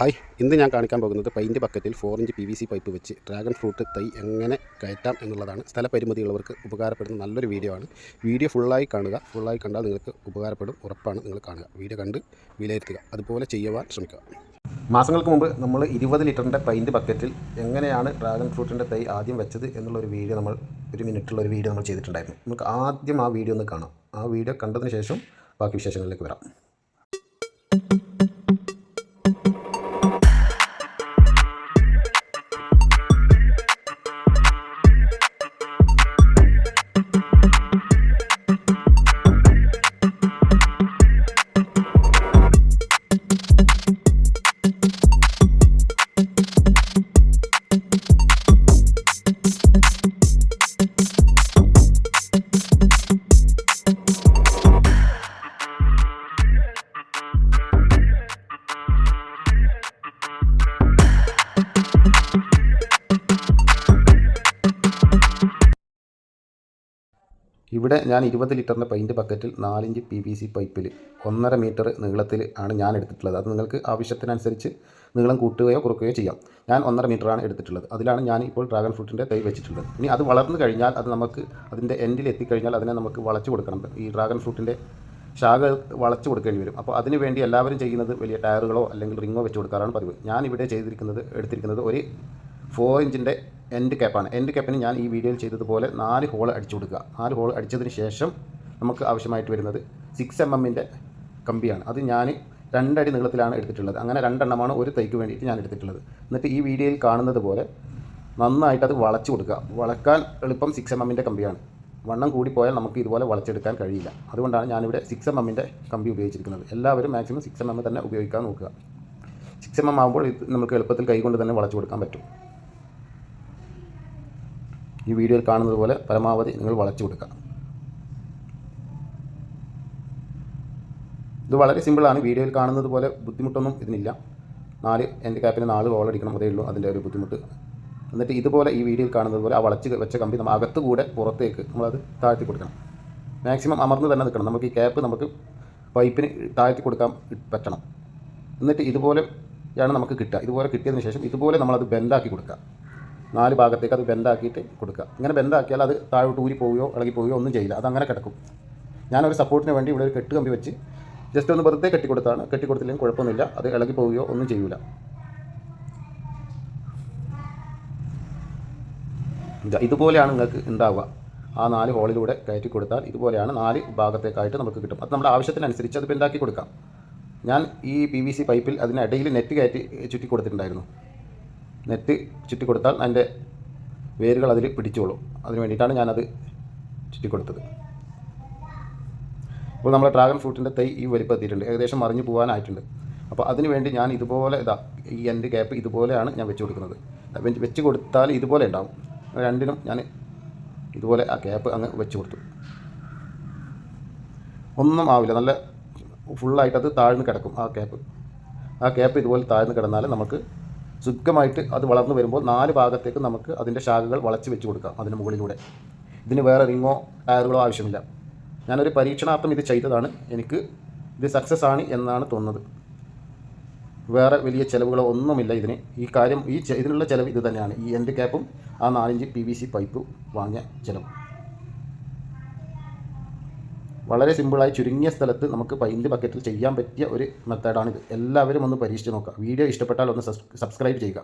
Hi ഇന്ന് ഞാൻ കാണിക്കാൻ പോകുന്നത് പെയിന്റ് ബക്കറ്റിൽ four inch P V C pipe വെച്ച് ഡ്രാഗൺ ഫ്രൂട്ട് തൈ എങ്ങനെ കയറ്റാം എന്നുള്ളതാണ്. സ്ഥലപരിമിതിയുള്ളവർക്ക് ഉപകാരപ്പെടുന്ന നല്ലൊരു വീഡിയോ ആണ്. വീഡിയോ ഫുള്ളായി കാണുക. ഫുള്ളായി കണ്ടാൽ നിങ്ങൾക്ക് ഉപകാരപ്പെടും. ഉറപ്പാണ് നിങ്ങൾ കാണുക. വീഡിയോ കണ്ട് വിലയിരുത്തുക. അതുപോലെ ചെയ്യുവാൻ ശ്രമിക്കുക. മാസങ്ങൾക്ക് മുമ്പ് നമ്മൾ ഇരുപത് ലിറ്ററിന്റെ പെയിന്റ് ബക്കറ്റിൽ എങ്ങനെയാണ് ഡ്രാഗൺ ഫ്രൂട്ടിന്റെ തൈ ആദ്യം വെച്ചത് എന്നുള്ളൊരു വീഡിയോ നമ്മൾ ഒരു മിനിറ്റുള്ള ഒരു വീഡിയോ നമ്മൾ ചെയ്തിട്ടുണ്ടായിരുന്നു. നമുക്ക് ആദ്യം ആ വീഡിയോ ഒന്ന് കാണാം. ആ വീഡിയോ കണ്ടതിന് ശേഷം ബാക്കി വിശേഷങ്ങളിലേക്ക് വരാം. ഇവിടെ ഞാൻ ഇരുപത് ലിറ്ററിന്റെ പെയിന്റ് ബക്കറ്റിൽ നാലിഞ്ച് പി വി സി പൈപ്പിൽ ഒന്നര മീറ്റർ നീളത്തിൽ ആണ് ഞാൻ എടുത്തിട്ടുള്ളത്. അത് നിങ്ങൾക്ക് ആവശ്യത്തിനനുസരിച്ച് നീളം കൂട്ടുകയോ കുറയ്ക്കുകയോ ചെയ്യാം. ഞാൻ ഒന്നര മീറ്ററാണ് എടുത്തിട്ടുള്ളത്. അതിലാണ് ഞാൻ ഇപ്പോൾ ഡ്രാഗൺ ഫ്രൂട്ടിന്റെ തൈ വെച്ചിട്ടുള്ളത്. ഇനി അത് വളർന്നു കഴിഞ്ഞാൽ അത് നമുക്ക് അതിന്റെ എൻഡിൽ എത്തിക്കഴിഞ്ഞാൽ അതിനെ നമുക്ക് വളച്ചു കൊടുക്കണം. ഈ ഡ്രാഗൺ ഫ്രൂട്ടിന്റെ ശാഖ വളച്ചു കൊടുക്കേണ്ടി വരും. അപ്പോൾ അതിന് വേണ്ടി എല്ലാവരും ചെയ്യുന്നത് വലിയ ടയറുകളോ അല്ലെങ്കിൽ റിങ്ങോ വെച്ച് കൊടുക്കാറാണ് പതിവ്. ഞാൻ ഇവിടെ ചെയ്തിരിക്കുന്നത് എടുത്തിരിക്കുന്നത് ഒരു ഫോർ ഇഞ്ചിന്റെ എൻഡ് ക്യാപ്പാണ് എൻഡ് ക്യാപ്പിന് ഞാൻ ഈ വീഡിയോയിൽ ചെയ്തതുപോലെ നാല് ഹോൾ അടിച്ചു കൊടുക്കുക. നാല് ഹോൾ അടിച്ചതിന് ശേഷം നമുക്ക് ആവശ്യമായിട്ട് വരുന്നത് സിക്സ് എം എമ്മിന്റെ കമ്പിയാണ്. അത് ഞാൻ രണ്ടടി നീളത്തിലാണ് എടുത്തിട്ടുള്ളത്. അങ്ങനെ രണ്ടെണ്ണമാണ് ഒരു തൈക്ക് വേണ്ടിയിട്ട് ഞാൻ എടുത്തിട്ടുള്ളത്. എന്നിട്ട് ഈ വീഡിയോയിൽ കാണുന്നത് പോലെ നന്നായിട്ട് അത് വളച്ചു കൊടുക്കുക. വളക്കാൻ എളുപ്പം സിക്സ് എം എമ്മിന്റെ കമ്പിയാണ്. വണ്ണം കൂടിപ്പോയാൽ നമുക്ക് ഇതുപോലെ വളച്ചെടുക്കാൻ കഴിയില്ല. അതുകൊണ്ടാണ് ഞാനിവിടെ സിക്സ് എം എമ്മിന്റെ കമ്പി ഉപയോഗിച്ചിരിക്കുന്നത്. എല്ലാവരും മാക്സിമം സിക്സ് എം എം തന്നെ ഉപയോഗിക്കാൻ നോക്കുക. സിക്സ് എം എം ആകുമ്പോൾ ഇത് നമുക്ക് എളുപ്പത്തിൽ കൈകൊണ്ട് തന്നെ വളച്ചു കൊടുക്കാൻ പറ്റും. ഈ വീഡിയോയിൽ കാണുന്നത് പോലെ പരമാവധി നിങ്ങൾ വളച്ചു കൊടുക്കുക. ഇത് വളരെ സിമ്പിളാണ് വീഡിയോയിൽ കാണുന്നത് പോലെ ബുദ്ധിമുട്ടൊന്നും ഇതിനില്ല. നാല് എന്റെ ക്യാപ്പിന് നാല് അടിക്കണം അതേ ഉള്ളൂ. അതിന്റെ ഒരു ബുദ്ധിമുട്ട്. എന്നിട്ട് ഇതുപോലെ ഈ വീഡിയോയിൽ കാണുന്നത് പോലെ ആ വളച്ച് വെച്ച കമ്പി നമ്മൾ അകത്തുകൂടെ പുറത്തേക്ക് നമ്മളത് താഴ്ത്തി കൊടുക്കണം. മാക്സിമം അമർന്ന് തന്നെ നിൽക്കണം. നമുക്ക് ഈ ക്യാപ്പ് നമുക്ക് പൈപ്പിന് താഴ്ത്തി കൊടുക്കാൻ പറ്റണം. എന്നിട്ട് ഇതുപോലെയാണ് നമുക്ക് കിട്ടുക. ഇതുപോലെ കിട്ടിയതിന് ശേഷം ഇതുപോലെ നമ്മളത് ബെൻഡാക്കി കൊടുക്കുക. നാല് ഭാഗത്തേക്ക് അത് ബെൻഡാക്കിയിട്ട് കൊടുക്കുക. ഇങ്ങനെ ബെൻഡാക്കിയാൽ അത് താഴോട്ട് ഊരി പോവുകയോ ഇളകി പോവുകയോ ഒന്നും ചെയ്യില്ല. അത് അങ്ങനെ കിടക്കും. ഞാനൊരു സപ്പോർട്ടിന് വേണ്ടി ഇവിടെ ഒരു കെട്ട് കമ്പി വെച്ച് ജസ്റ്റ് ഒന്ന് വെറുതെ കെട്ടിക്കൊടുത്താണ്. കെട്ടിക്കൊടുത്തില്ലെങ്കിൽ കുഴപ്പമൊന്നുമില്ല. അത് ഇളകി പോവുകയോ ഒന്നും ചെയ്യൂല. ഇതാ ഇതുപോലെയാണ് നിങ്ങൾക്ക് ഉണ്ടാവുക. ആ നാല് ഹോളിലൂടെ കയറ്റി കൊടുത്താൽ ഇതുപോലെയാണ് നാല് ഭാഗത്തേക്കായിട്ട് നമുക്ക് കിട്ടും. അത് നമ്മുടെ ആവശ്യത്തിനനുസരിച്ച് അത് ബെൻഡാക്കി കൊടുക്കാം. ഞാൻ ഈ പി വി സി പൈപ്പിൽ അതിനിടയിൽ നെറ്റ് കയറ്റി ചുറ്റി കൊടുത്തിട്ടുണ്ടായിരുന്നു. നെറ്റ് ചുറ്റി കൊടുത്താൽ അതിന്റെ വേരുകൾ അതിൽ പിടിച്ചോളും. അതിന് വേണ്ടിയിട്ടാണ് ഞാനത് ചുറ്റി കൊടുത്തത് അപ്പോൾ നമ്മുടെ ഡ്രാഗൺ ഫ്രൂട്ടിന്റെ തൈ ഈ വലിപ്പം എത്തിയിട്ടുണ്ട്. ഏകദേശം മറിഞ്ഞു പോകാനായിട്ടുണ്ട്. അപ്പോൾ അതിന് വേണ്ടി ഞാൻ ഇതുപോലെ ഇതാ ഈ എന്റെ ഗ്യാപ്പ് ഇതുപോലെയാണ് ഞാൻ വെച്ച് കൊടുക്കുന്നത്. വെച്ച് കൊടുത്താൽ ഇതുപോലെ ഉണ്ടാവും. രണ്ടിനും ഞാൻ ഇതുപോലെ ആ ഗ്യാപ്പ് അങ്ങ് വെച്ച് കൊടുത്തു. ഒന്നും ആവില്ല. നല്ല ഫുള്ളായിട്ട് അത് താഴ്ന്ന് കിടക്കും ആ ക്യാപ്പ് ആ ക്യാപ്പ് ഇതുപോലെ താഴ്ന്ന് കിടന്നാൽ നമുക്ക് സുഖമായിട്ട് അത് വളർന്നു വരുമ്പോൾ നാല് ഭാഗത്തേക്ക് നമുക്ക് അതിന്റെ ശാഖകൾ വളച്ച് വെച്ച് കൊടുക്കാം അതിന് മുകളിലൂടെ. ഇതിന് വേറെ റിങ്ങോ ടയറുകളോ ആവശ്യമില്ല. ഞാനൊരു പരീക്ഷണാർത്ഥം ഇത് ചെയ്തതാണ്. എനിക്ക് ഇത് സക്സസ് ആണ് എന്നാണ് തോന്നുന്നത്. വേറെ വലിയ ചിലവുകളോ ഒന്നുമില്ല ഇതിന്. ഈ കാര്യം ഈ ഇതിനുള്ള ചിലവ് ഇത് തന്നെയാണ്. ഈ എൻഡ് ക്യാപ്പും ആ നാലഞ്ച് പി വി സി പൈപ്പ് വാങ്ങിയ ചിലവ്. വളരെ സിമ്പിളായി ചുരുങ്ങിയ സ്ഥലത്ത് നമുക്ക് പൈന്റ് ബക്കറ്റിൽ ചെയ്യാൻ പറ്റിയ ഒരു മെത്തേഡാണിത് എല്ലാവരും ഒന്ന് പരീക്ഷിച്ച് നോക്കുക. വീഡിയോ ഇഷ്ടപ്പെട്ടാൽ ഒന്ന് സബ്സ്ക്രൈബ് ചെയ്യുക.